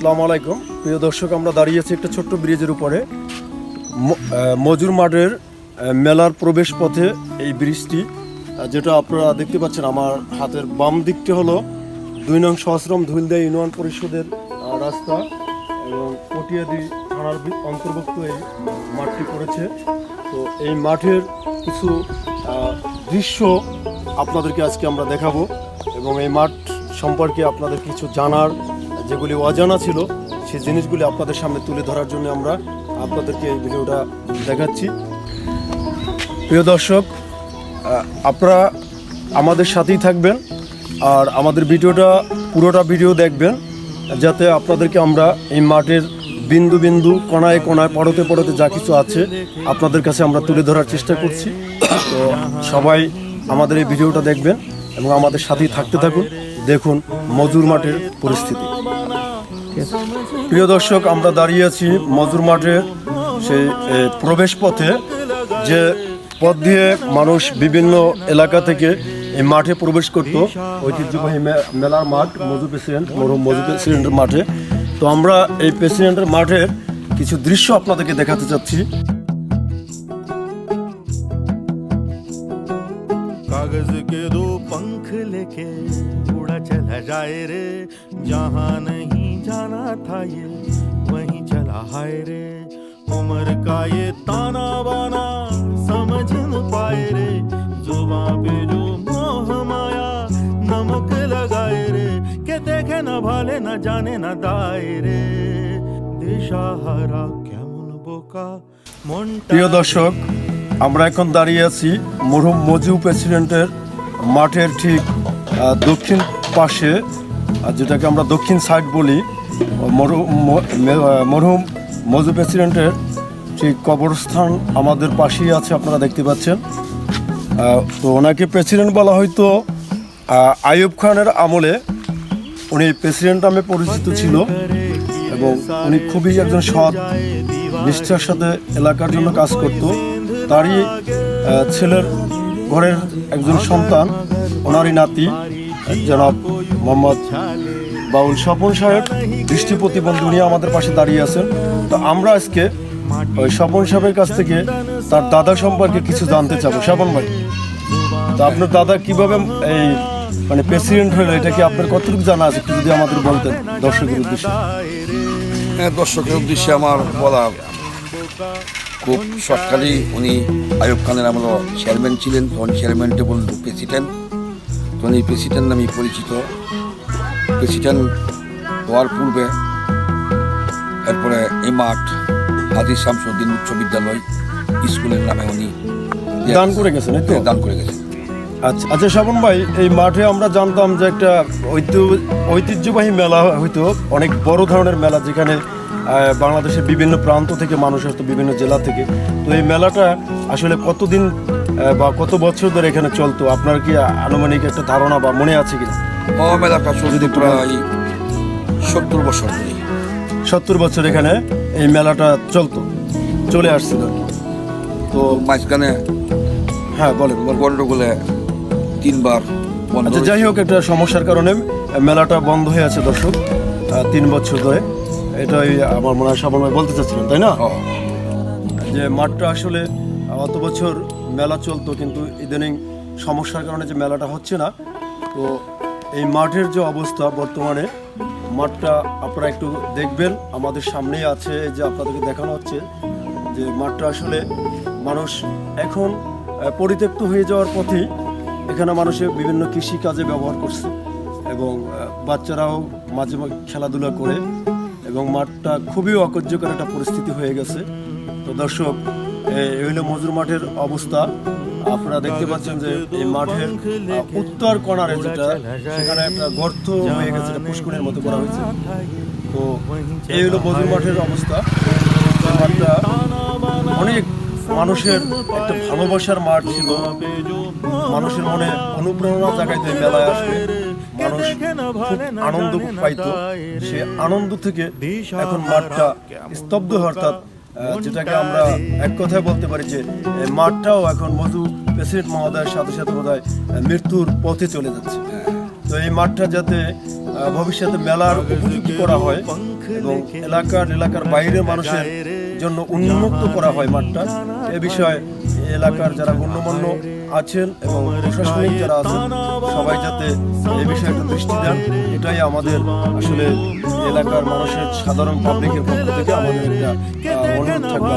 আসসালামু আলাইকুম। প্রিয় দর্শক, আমরা দাঁড়িয়ে আছি একটা ছোট্ট ব্রিজের উপরে। মজুর মাঠের মেলার প্রবেশ পথে এই ব্রিজটি যেটা আপনারা দেখতে পাচ্ছেন, আমার হাতের বাম দিকটি হলো দুই নং সহস্রম ধুলদা ইউনিয়ন পরিষদের রাস্তা এবং পটিয়াদি থানার অন্তর্ভুক্ত এই মাঠটি পড়েছে। তো এই মাঠের কিছু দৃশ্য আপনাদেরকে আজকে আমরা দেখাবো এবং এই মাঠ সম্পর্কে আপনাদের কিছু জানার যেগুলি অজানা ছিল, সেই জিনিসগুলি আপনাদের সামনে তুলে ধরার জন্য আমরা আপনাদেরকে এই ভিডিওটা দেখাচ্ছি। প্রিয় দর্শক আপনারা আমাদের সাথেই থাকবেন আর আমাদের ভিডিওটা, পুরোটা ভিডিও দেখবেন, যাতে আপনাদেরকে আমরা এই মাঠের বিন্দু বিন্দু, কোনায় কোনায় পড়তে পড়তে যা কিছু আছে আপনাদের কাছে আমরা তুলে ধরার চেষ্টা করছি। তো সবাই আমাদের এই ভিডিওটা দেখবেন এবং আমাদের সাথেই থাকতে থাকুন। দেখুন মজুর মাঠের পরিস্থিতি। প্রিয় দর্শক আমরা দাঁড়িয়ে আছি মজুর মাঠের সেই এ, প্রবেশ পথে যে পথ দিয়ে মানুষ বিভিন্ন এলাকা থেকে এই মাঠে প্রবেশ করত ঐতিহ্যবাহী মে- মেলার মাঠ মজু প্রেসিডেন্ট মরহুম মজু প্রেসিডেন্টের মাঠে তো আমরা এই প্রেসিডেন্টের মাঠের কিছু দৃশ্য আপনাদেরকে দেখাতে চাচ্ছি कागज के दो पंख लेके उड़ा चला जाए रे जहाँ नहीं जाना था ये वहीं चला हाय रे उम्र का ये ताना बाना समझ न पाए रे जुबा पे जो मोह माया नमक लगाए रे के देखे न भाले न जाने न दाए रे दिशाहारा কেমন বোকা মনটা প্রিয় দর্শক আমরা এখন দাঁড়িয়ে আছি মরহুম মজু প্রেসিডেন্টের মাঠের ঠিক আহ, দক্ষিণ পাশে আহ, যেটাকে আমরা দক্ষিণ সাইড বলি মরহু- ম- মে- আহ, মরহুম মজু প্রেসিডেন্টের ঠিক কবরস্থান আমাদের পাশেই আছে আপনারা দেখতে পাচ্ছেন। তো ওনাকে প্রেসিডেন্ট বলা হয়তো আহ, আইয়ুব খানের আমলে উনি প্রেসিডেন্ট নামে পরিচিত ছিল এবং উনি খুবই একজন সৎ নিষ্ঠার সাথে এলাকার জন্য কাজ করত। তারই ছেলের ঘরের একজন সন্তান ওনারই নাতি জনাব মোহাম্মদ বাউল স্বপন সাহেব, দৃষ্টি প্রতিবন্ধী উনি আমাদের পাশে দাঁড়িয়ে আছেন। তো আমরা আজকে ওই স্বপন সাহেবের কাছ থেকে তার দাদা সম্পর্কে কিছু জানতে চাবো। স্বপন ভাই, তো আপনার দাদা কীভাবে এই মানে প্রেসিডেন্ট হলো, এটা কি আপনার কতটুকু জানা আছে? যদি আমাদের বলতেন দর্শকের উদ্দেশ্যে। হ্যাঁ দর্শকের উদ্দেশ্যে আমার বলা খুব শর্টকালি উনি আয়ুব খানের আমল চেয়ারম্যান ছিলেন। তখন চেয়ারম্যানটে বলল প্রেসিডেন্ট। তখন এই প্রেসিডেন্ট নামে পরিচিত। প্রেসিডেন্ট হওয়ার পূর্বে এরপরে এই মাঠ হাজির শামসুদ্দিন উচ্চ বিদ্যালয় স্কুলের নামে উনি দান করে গেছেন এই দান করে গেছেন। আচ্ছা আচ্ছা স্বপন ভাই এই মাঠে আমরা জানতাম যে একটা ঐতিহ্য- ঐতিহ্যবাহী মেলা হয়তো অনেক বড় ধরনের মেলা যেখানে বাংলাদেশের বিভিন্ন প্রান্ত থেকে মানুষ আসতো বিভিন্ন জেলা থেকে। তো এই মেলাটা আসলে কতদিন বা কত বছর ধরে এখানে চলতো? আপনার কি আনুমানিক একটা ধারণা বা মনে আছে কিনা? মেলাটা চলতে প্রায় সত্তর বছর ধরে সত্তর বছর এখানে এই মেলাটা চলতো চলে আসছিল। তো মাঝখানে হ্যাঁ বলেন। গন্ডগোলে তিনবার আচ্ছা যাই হোক একটা সমস্যার কারণে মেলাটা বন্ধ হয়ে আছে দর্শক। তিন বছর ধরে। এটাই আমার মনে হয় ভাই বলতে চাচ্ছিলাম তাই না? যে মাঠটা আসলে অত বছর মেলা চলতো, কিন্তু ইদানিং সমস্যার কারণে যে মেলাটা হচ্ছে না, তো এই মাঠের যে অবস্থা বর্তমানে, মাঠটা আপনারা একটু দেখবেন। আমাদের সামনেই আছে যে আপনাদেরকে দেখানো হচ্ছে যে মাঠটা আসলে মানুষ এখন পরিত্যক্ত হয়ে যাওয়ার পথেই এখানে মানুষে বিভিন্ন কৃষি কাজে ব্যবহার করছে এবং বাচ্চারাও মাঝে মাঝে খেলাধুলা করে এবং মাঠটা খুবই অকর্যকর একটা পরিস্থিতি হয়ে গেছে। তো দর্শক হলো মজুর মাঠের অবস্থা। আপনারা দেখতে পাচ্ছেন যে এই মাঠের উত্তর কোণারে যেটা, সেখানে একটা গর্ত হয়ে গেছে পুষ্করের মতো করা হয়েছে। তো এই হলো মজুর মাঠের অবস্থা। মাঠটা অনেক মানুষের একটা ভালোবাসার মাঠ ছিল। মানুষের মনে অনুপ্রেরণা জাগাইতে মেলায় আসবে। মানুষ আনন্দ পাইতো। সে আনন্দ থেকে এখন মাঠটা স্তব্ধ অর্থাৎ যেটাকে আমরা এক কথায় বলতে পারি যে মাঠটাও এখন মধু প্রেসিডেন্ট মহোদয়ের সাথে সাথে বোধ মৃত্যুর পথে চলে যাচ্ছে। তো এই মাঠটা যাতে ভবিষ্যতে মেলার উপযুক্ত করা হয় এবং এলাকার এলাকার বাইরের মানুষের জন্য উন্মুক্ত করা হয় মাঠটা, এ বিষয়ে এলাকার যারা গণ্যমান্য আছেন এবং প্রশাসনিক যারা আছেন, সবাই যাতে এই বিষয়ে একটা দৃষ্টি দেন, এটাই আমাদের আসলে এলাকার মানুষের সাধারণ পাবলিকের পক্ষ থেকে আমাদের একটা অনুরোধ থাকবে